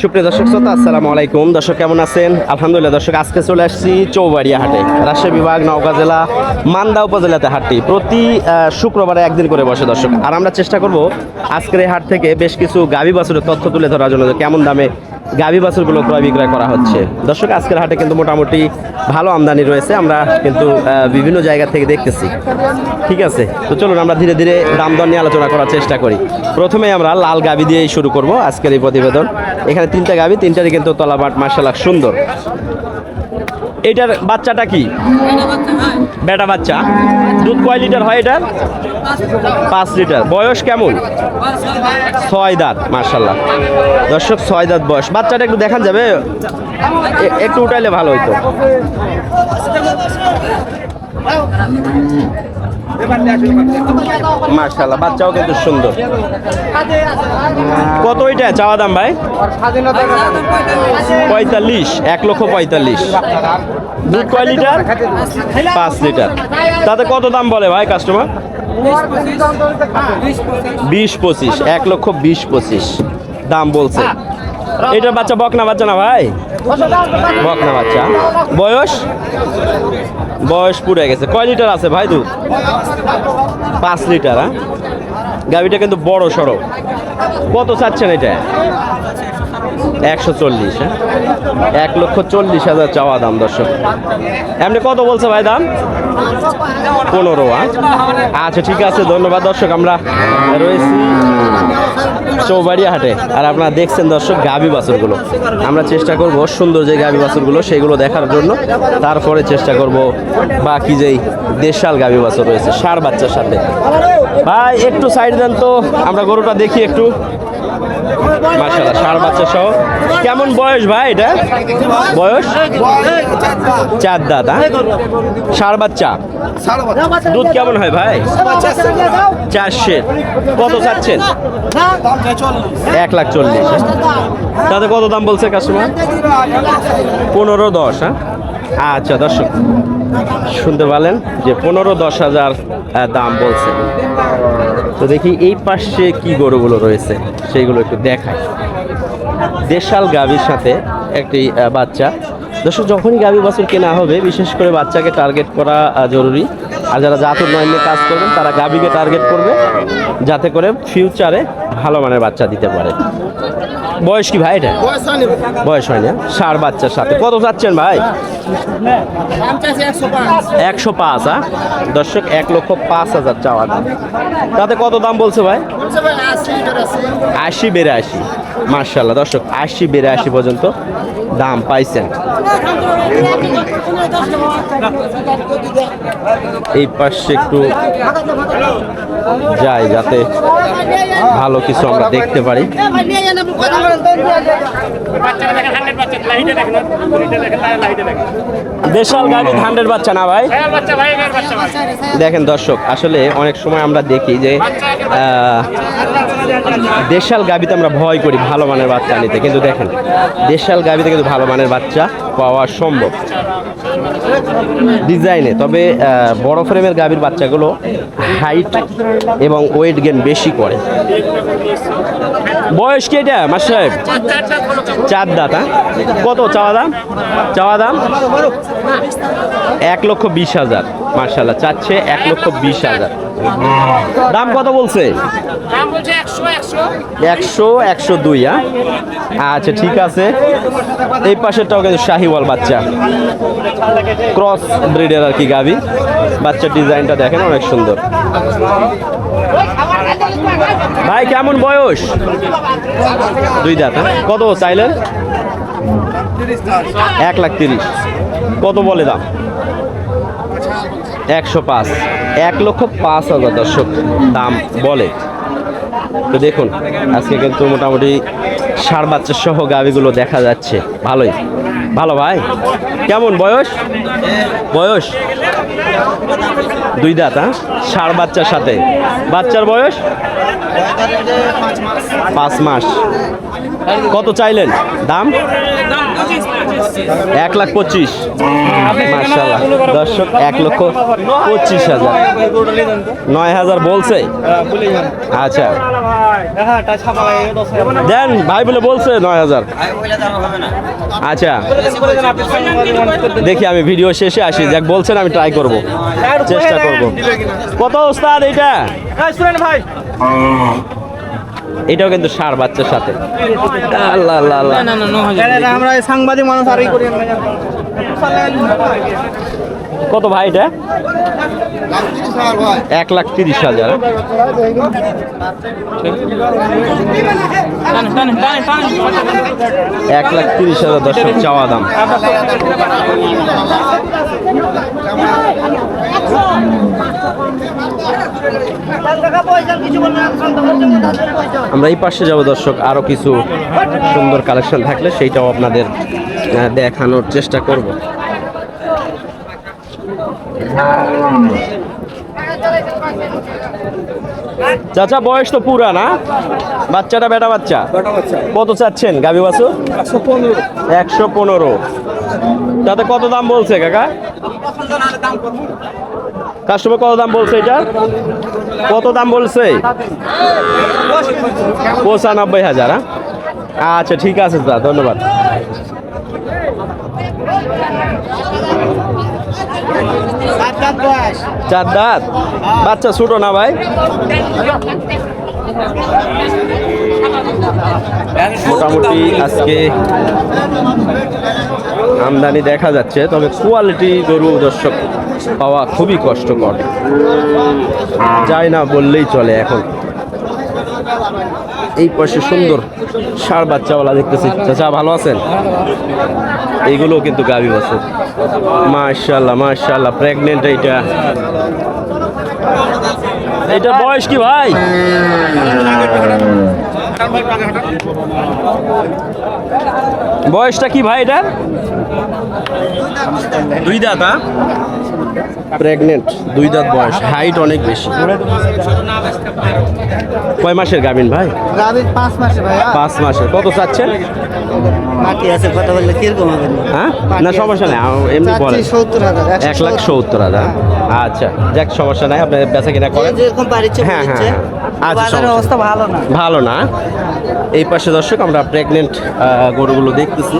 সুপ্রিয় দর্শক শ্রোতা, আসসালামু আলাইকুম। দর্শক কেমন আছেন? আলহামদুলিল্লাহ, দর্শক, আজকে চলে আসছি চৌবাড়িয়া হাটে। রাজশাহী বিভাগ, নওগাঁ জেলা, মান্দা উপজেলাতে হাটটি। প্রতি শুক্রবারে একদিন করে বসে দর্শক। আর আমরা চেষ্টা করব আজকের এই হাট থেকে বেশ কিছু গাভী বাছুরের তথ্য তুলে ধরার জন্য কেমন দামে গাভী বাছুরগুলো ক্রয় বিক্রয় করা হচ্ছে। দর্শক আজকের হাটে কিন্তু মোটামুটি ভালো আমদানি রয়েছে আমরা কিন্তু বিভিন্ন জায়গা থেকে দেখতেছি। ঠিক আছে? তো চলুন আমরা ধীরে ধীরে দাম দর নিয়ে আলোচনা করার চেষ্টা করি। প্রথমে আমরা লাল গাভী দিয়েই শুরু করব আজকের এই প্রতিবেদন। এখানে তিনটা গাভী তিনটারই কিন্তু তলাবাট মার্শাল্লাহ সুন্দর। এটার বাচ্চাটা কি? বেটা বাচ্চা। দুধ কয় লিটার হয় এটার? পাঁচ লিটার। বয়স কেমন? ছয় দাঁত মার্শাল্লাহ দর্শক, ছয় দাঁত বয়স। বাচ্চাটা একটু দেখান যাবে। একটু উঠাইলে ভালো হইতো। মার্শাল্লাহ বাচ্চাও কিন্তু সুন্দর। কত ওইটা চাওয়া দাম ভাই? পঁয়তাল্লিশ, এক লক্ষ পঁয়তাল্লিশ। দুধ কয় লিটার? পাঁচ লিটার। তাতে কত দাম বলে ভাই কাস্টমার? বিশ পঁচিশ, এক লক্ষ বিশ পঁচিশ। দাম বলছে। এটার বাচ্চা বকনা বাচ্চা না ভাই? বকনা বাচ্চা। বয়স? বয়স পুড়ে গেছে। কয় লিটার আছে ভাই দুধ? পাঁচ লিটার হ্যাঁ? গাড়িটা কিন্তু বড় সড়ো। কত চাচ্ছেন এটা? একশো চল্লিশ হ্যাঁ? এক লক্ষ চল্লিশ হাজার চাওয়া দাম, দর্শক। এমনি কত বলছে ভাই দাম? পনেরো হ্যাঁ? আচ্ছা ঠিক আছে, ধন্যবাদ, দর্শক। আমরা রয়েছি চৌবাড়িয়া হাটে। আর আপনারা দেখছেন, দর্শক গাভী বাছুরগুলো। আমরা চেষ্টা করব সুন্দর যে গাভী বাছুরগুলো, সেগুলো দেখার জন্য। তারপরে চেষ্টা করব বাকি যেই দেশাল গাভী বাছুর রয়েছে, সার বাচ্চার সাথে। ভাই, একটু সাইড দেন তো। আমরা গরুটা দেখি একটু। মাশাআল্লাহ সার বাচ্চা সহ। কেমন বয়স ভাই এটা? বয়স? চার দাঁত হ্যাঁ? সার বাচ্চা? দুধ কেমন হয় ভাই? চারশে কত চাচ্ছেন? এক লাখ চল্লিশ হ্যাঁ? তাতে কত দাম বলছে কাস্টমার পনেরো দশ হ্যাঁ? আচ্ছা দর্শক, শুনতে পারলেন যে পনেরো দশ হাজার দাম বলছে। তো দেখি এই পাশে কি গরুগুলো রয়েছে, সেইগুলো একটু দেখায় দেশাল গাভীর সাথে একটি বাচ্চা। দর্শক, যখনই গাভী বাছুর কেনা হবে, বিশেষ করে বাচ্চাকে টার্গেট করা জরুরি। আর যারা জাতুর নয়নে কাজ করবেন তারা গাভীকে টার্গেট করবে যাতে করে ফিউচারে ভালো মানের বাচ্চা দিতে পারে। বয়স কি ভাই এটা? বয়স হয়? না সার বাচ্চার সাথে। কত চাচ্ছেন ভাই? একশো পাঁচ হ্যাঁ? দর্শক এক লক্ষ পাঁচ হাজার চাওয়া দাম। তাতে কত দাম বলছে ভাই? আশি বেরাশি। মার্শাল্লাহ দর্শক আশি বেরাশি পর্যন্ত দাম পাইছেন। এই পাশে একটু যাই যাতে ভালো কিছু আমরা দেখতে পারি। দেশাল বাচ্চা না ভাই? দেখেন দর্শক আসলে অনেক সময় আমরা দেখি যে দেশাল গাবিতে আমরা ভয় করি ভালো মানের বাচ্চা নিতে। কিন্তু দেখেন, দেশাল গাবিতে কিন্তু ভালো মানের বাচ্চা পাওয়া সম্ভব। ডিজাইনে, তবে বড় ফ্রেমের গাভীর বাচ্চাগুলো হাইট এবং ওয়েট গেন বেশি করে। বয়স কি এটা মাস সাহেব? চার দাঁত হ্যাঁ? কত চাওয়া দাম? চাওয়া দাম? এক লক্ষ বিশ হাজার মার্শাল্লাহ চাচ্ছে এক লক্ষ বিশ হাজার। দাম কত বলছে? একশো একশো। দুই হ্যাঁ? আচ্ছা ঠিক আছে। এই পাশেরটাও কিন্তু শাহিওয়াল বাচ্চা। ক্রস ব্রিডের আর কি গাভি বাচ্চার ডিজাইনটা দেখেন অনেক সুন্দর। ভাই, কেমন বয়স? দুই দাঁত হ্যাঁ? কত চাইলেন? এক লাখ তিরিশ। কত বলে দাম? একশো পাঁচ। এক লক্ষ পাঁচ হাজার, দর্শক, দাম বলে। তো দেখুন, আজকে কিন্তু মোটামুটি সার বাচ্চা সহ গাভিগুলো দেখা যাচ্ছে। ভালোই। ভালো ভাই। কেমন বয়স? বয়স? দুই দাঁত হ্যাঁ? ষাড় বাচ্চার সাথে। বাচ্চার বয়স? পাঁচ মাস। কত চাইলেন? দাম? এক লাখ পঁচিশ। মার্শাল্লাহ দর্শক, এক লক্ষ পঁচিশ হাজার। নয় হাজার বলছে? আচ্ছা। দেন, ভাই বলে বলছে নয় হাজার। আচ্ছা। দেখি আমি ভিডিও শেষে আসি। যাক, বলছেন, আমি ট্রাই করব। চেষ্টা করব। কত ওস্তাদ এটা ভাই। এটাও কিন্তু সার বাচ্চার সাথে। আল্লাহ আল্লাহ আল্লাহ। আমরা সাংবাদিক মানুষ আর করি কত ভাই এটা? এক লাখ তিরিশ হাজার। এক লাখ তিরিশ হাজার দর্শক চাওয়া দাম। আমরা এই পাশে যাব দর্শক, আরও কিছু সুন্দর কালেকশন থাকলে সেইটাও আপনাদের দেখানোর চেষ্টা করব। চাচা বয়স তো পুরা না? বাচ্চাটা বেটা বাচ্চা? কত চাচ্ছেন গাবি বাসু একশো পনেরো। তাতে কত দাম বলছে কাকা? কাস্টমার কত দাম বলছে এটা? কত দাম বলছে? পঁচানব্বই হাজার হ্যাঁ? আচ্ছা ঠিক আছে দা ধন্যবাদ। চার দাঁত। বাচ্চা ছোট না ভাই? মোটামুটি আজকে আমদানি দেখা যাচ্ছে, তবে কোয়ালিটি গরু দর্শক পাওয়া খুবই কষ্টকর। যায় না বললেই চলে এখন। এই পাশে সুন্দর সার বাচ্চাওয়ালা দেখতেছি। চাচা, ভালো আছেন? এইগুলো কিন্তু গাভী আছে মার্শাল্লাহ মার্শাল্লাহ প্রেগনেন্ট এইটা। এটা বয়স কি ভাই? বয়সটা কি ভাই এটা? দুই দাঁত প্রেগনেন্ট দুই দাঁত বয়স হাইট অনেক বেশি। কয় মাসের গাভিন ভাই? পাঁচ মাসে ভাই পাঁচ মাসের। কত চাচ্ছেন? বাকি আছে কথা বললে কীরকম হবে? হ্যাঁ? না সমস্যা নেই এমনি বলেন এক লাখ সত্তর। হাজার। আচ্ছা যাক সমস্যা নাই আপনি বেচা কিনা করেন। যেরকম পারিচ্ছে হ্যাঁ, হ্যাঁ, হ্যাঁ। আচ্ছা, অবস্থা ভালো না। ভালো না। এই পাশে দর্শক আমরা প্রেগনেন্ট গরুগুলো দেখতেছি।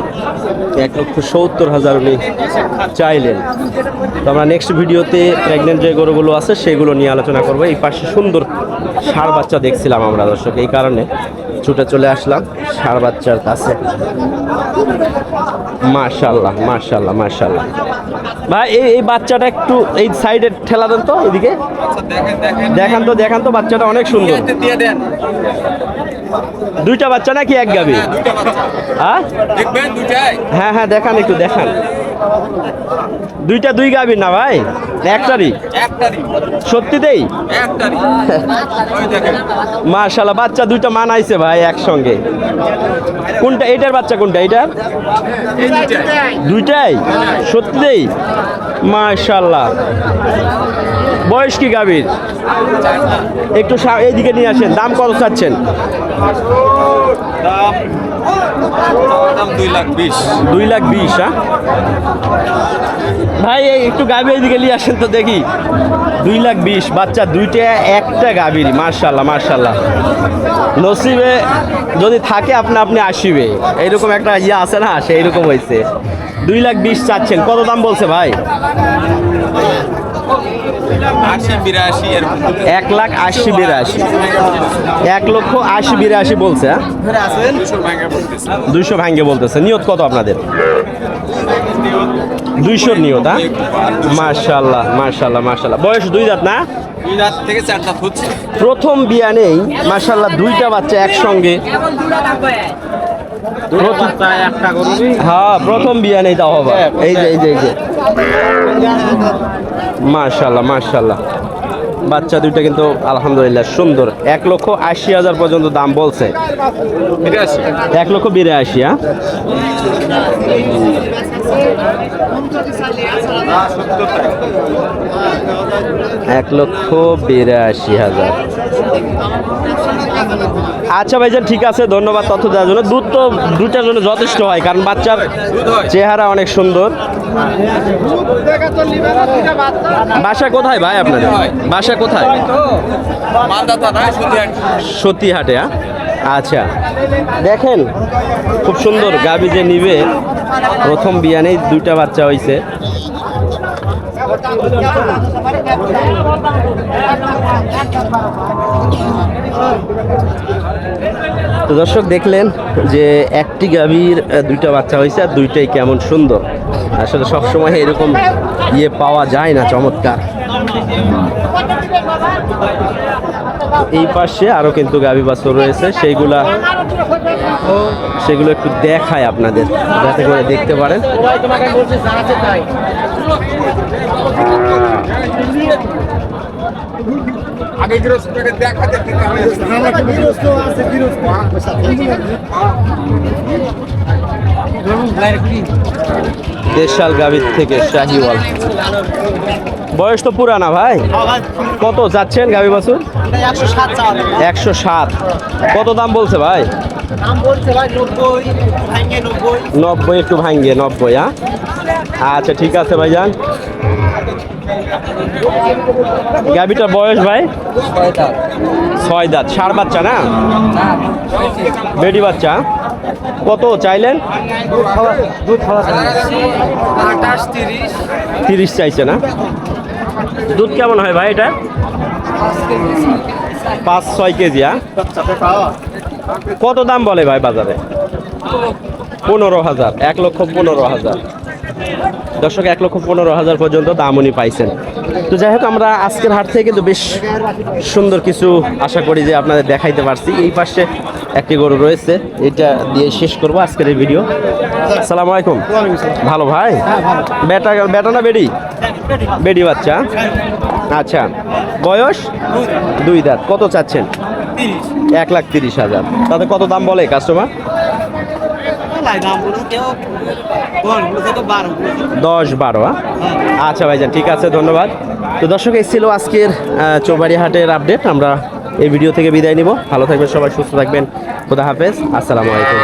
এক লক্ষ সত্তর হাজার উনি চাইলেন। তো আমরা নেক্সট ভিডিওতে প্রেগনেন্ট যে গরুগুলো আছে সেগুলো নিয়ে আলোচনা করব। এই পাশে সুন্দর সার বাচ্চা দেখছিলাম আমরা দর্শক। এই কারণে ছুটে চলে আসলাম ষাড় বাচ্চার কাছে। মাশাল্লাহ মাশাল্লাহ মাশাল্লাহ ভাই এই এই বাচ্চাটা একটু এই সাইডে ঠেলা দেন তো এদিকে। দেখান তো দেখান তো বাচ্চাটা অনেক সুন্দর। দুইটা বাচ্চা নাকি এক গাবি? হ্যাঁ হ্যাঁ? হ্যাঁ দেখান একটু দেখান। দুইটা দুই গাবি না ভাই? একটারই একটারই সত্যিতেই? একটারই ওই মার্শাল্লাহ বাচ্চা দুইটা মানাইছে ভাই একসঙ্গে। কোনটা এটার বাচ্চা কোনটা এটার? দুইটাই? সত্যিতেই? মার্শাল্লাহ বয়স কি গাভীর? একটু এইদিকে নিয়ে আসেন দাম কত চাচ্ছেন? দুই লাখ বিশ। হ্যাঁ? ভাই একটু গাভী এইদিকে নিয়ে আসেন তো দেখি। দুই লাখ বিশ বাচ্চা দুইটা একটা গাভীর মার্শাল্লাহ মার্শাল্লাহ নসিবে যদি থাকে আপনি আপনি আসিবে। এইরকম একটা ইয়ে আছে না সেই রকম হয়েছে দুই লাখ বিশ চাচ্ছেন। কত দাম বলছে ভাই? এক লাখ আশি বিরাশি। এক লক্ষ আশি বিরাশি বলছে হ্যাঁ? দুইশো ভাঙ্গে বলতেছে। নিয়ত কত আপনাদের? দুইশোর নিয়ত হ্যাঁ? মার্শাল্লাহ মার্শাল্লাহ মার্শাল্লাহ বয়স দুই দাঁত না? প্রথম বিয়া নেই। মার্শাল্লাহ দুইটা বাচ্চা একসঙ্গে। হ্যাঁ প্রথম বিয়া নেই তাও হবে। এই যে এই যে এই যে। মার্শাল্লাহ মার্শাল্লাহ বাচ্চা দুইটা কিন্তু আলহামদুলিল্লাহ সুন্দর। এক লক্ষ আশি হাজার পর্যন্ত দাম বলছে। এক লক্ষ বিরাশি হ্যাঁ? এক লক্ষ বিরাশি হাজার। আচ্ছা ভাইজান ঠিক আছে ধন্যবাদ তথ্য দেওয়ার জন্য। দুধ তো দুটার জন্য যথেষ্ট হয় কারণ বাচ্চার চেহারা অনেক সুন্দর। বাসা কোথায় ভাই আপনার বাসা কোথায়? সতীহাটে হ্যাঁ? আচ্ছা। দেখেন, খুব সুন্দর গাবি যে নিবে, প্রথম বিয়ানেই দুইটা বাচ্চা হয়েছে তো দর্শক, দেখলেন যে একটি গাভীর দুইটা বাচ্চা হয়েছে আর দুইটাই কেমন সুন্দর। আসলে সবসময় এরকম ইয়ে পাওয়া যায় না, চমৎকার। এই পাশে আরও কিন্তু গাভী বাছর রয়েছে। সেইগুলা সেগুলো একটু দেখায় আপনাদের যাতে করে দেখতে পারেন। আগে গৃহস্থকে দেখাতে দিতে হবে দেশাল গাভীর থেকে শাহিওয়াল। বয়স তো পুরানা ভাই। কত যাচ্ছেন গাভী বাছুর? একশো সাত। কত দাম বলছে ভাই ভাই? নব্বই একটু ভাঙ্গে, নব্বই হ্যাঁ? আচ্ছা ঠিক আছে ভাইজান। গাভীটার বয়স ভাই? ছয় দাঁত। ষাড় বাচ্চা না? বেডি বাচ্চা। কত চাইলেন? তিরিশ চাইছে না? দুধ কেমন হয় ভাই এটা? পাঁচ, ছয় কেজি হ্যাঁ? কত দাম বলে ভাই বাজারে? পনেরো হাজার, এক লক্ষ পনেরো হাজার। দর্শক, এক লক্ষ পনেরো হাজার পর্যন্ত দাম উনি পাইছেন। তো যাই হোক, আমরা আজকের হাট থেকে কিন্তু বেশ সুন্দর কিছু আশা করি যে আপনাদের দেখাইতে পারছি। এই পাশে একটি গরু রয়েছে, এটা দিয়ে শেষ করব আজকের এই ভিডিও। আসসালামু আলাইকুম। ভালো ভাই? বেটা বেটা না বেডি? বেডি বাচ্চা? আচ্ছা বয়স? দুই দাঁত। কত চাচ্ছেন? এক লাখ তিরিশ হাজার। তাতে কত দাম বলে কাস্টমার দাম বলছে কেউ বল বলছে তো বারো দশ বারো হ্যাঁ? আচ্ছা ভাইজান ঠিক আছে ধন্যবাদ। তো দর্শক এই ছিল আজকের চৌবাড়ি হাটের আপডেট আমরা এই ভিডিও থেকে বিদায় নিব। ভালো থাকবেন সবাই সুস্থ থাকবেন। খুদা হাফেজ। আসসালামু আলাইকুম।